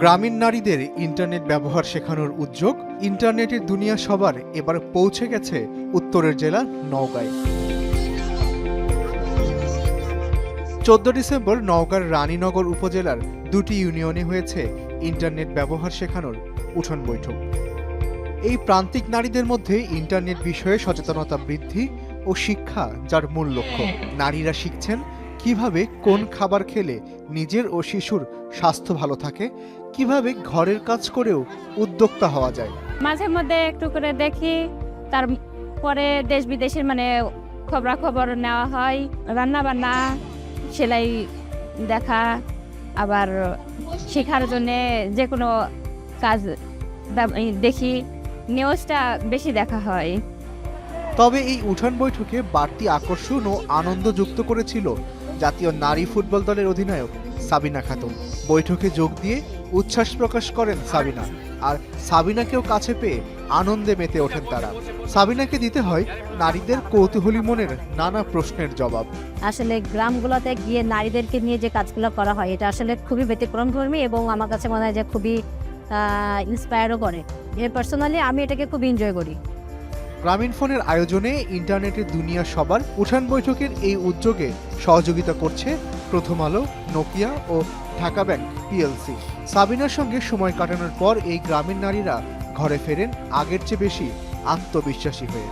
গ্রামীণ নারীদের ইন্টারনেট ব্যবহার শেখানোর উদ্যোগ ইন্টারনেটের দুনিয়া সবার এবার পৌঁছে গেছে উত্তরের জেলা নওগাঁয়। চোদ্দ ডিসেম্বর নওগাঁর রানীনগর উপজেলার দুটি ইউনিয়নে হয়েছে ইন্টারনেট ব্যবহার শেখানোর উঠোন বৈঠক। এই প্রান্তিক নারীদের মধ্যে ইন্টারনেট বিষয়ে সচেতনতা বৃদ্ধি ও শিক্ষা যার মূল লক্ষ্য। নারীরা শিখছেন কীভাবে কোন খাবার খেলে নিজের ও শিশুর স্বাস্থ্য ভালো থাকে? কীভাবে ঘরের কাজ করেও উদ্যোক্তা হওয়া যায়? মাঝে মধ্যে একটু করে দেখি তারপরে দেশ বিদেশের মানে খবরাখবর নেওয়া হয় রান্না বান্না সেলাই দেখা আবার শেখার জন্যে যে কোনো কাজ দেখি নিউজটা বেশি দেখা হয়। তবে এই উঠান বৈঠকে বাড়তি আকর্ষণ ও আনন্দ যুক্ত করেছিল জাতীয় নারী ফুটবল দলের অধিনায়ক সাবিনা খাতুন। বৈঠকে যোগ দিয়ে উচ্ছ্বাস প্রকাশ করেন সাবিনা। আর সাবিনাকেও কাছে পেয়ে আনন্দে মেতে ওঠেন তারা। সাবিনাকে দিতে হয় নারীদের কৌতূহলী মনের নানা প্রশ্নের জবাব। আসলে গ্রামগুলোতে গিয়ে নারীদেরকে নিয়ে যে কাজগুলো করা হয় এটা আসলে খুবই ব্যতিক্রমধর্মী এবং আমার কাছে মনে হয় যে খুবই ইন্সপায়ারও করে। পার্সোনালি আমি এটাকে খুব এনজয় করি। গ্রামীণ ফোনের আয়োজনে ইন্টারনেটের দুনিয়া সবার উঠান বৈঠকের এই উদ্যোগে সহযোগিতা করছে প্রথম আলো, নোকিয়া ও ঢাকা ব্যাংক পিএলসি সাবিনার সঙ্গে সময় কাটানোর পর এই গ্রামীণ নারীরা ঘরে ফেরেন আগের চেয়ে বেশি আত্মবিশ্বাসী হয়ে।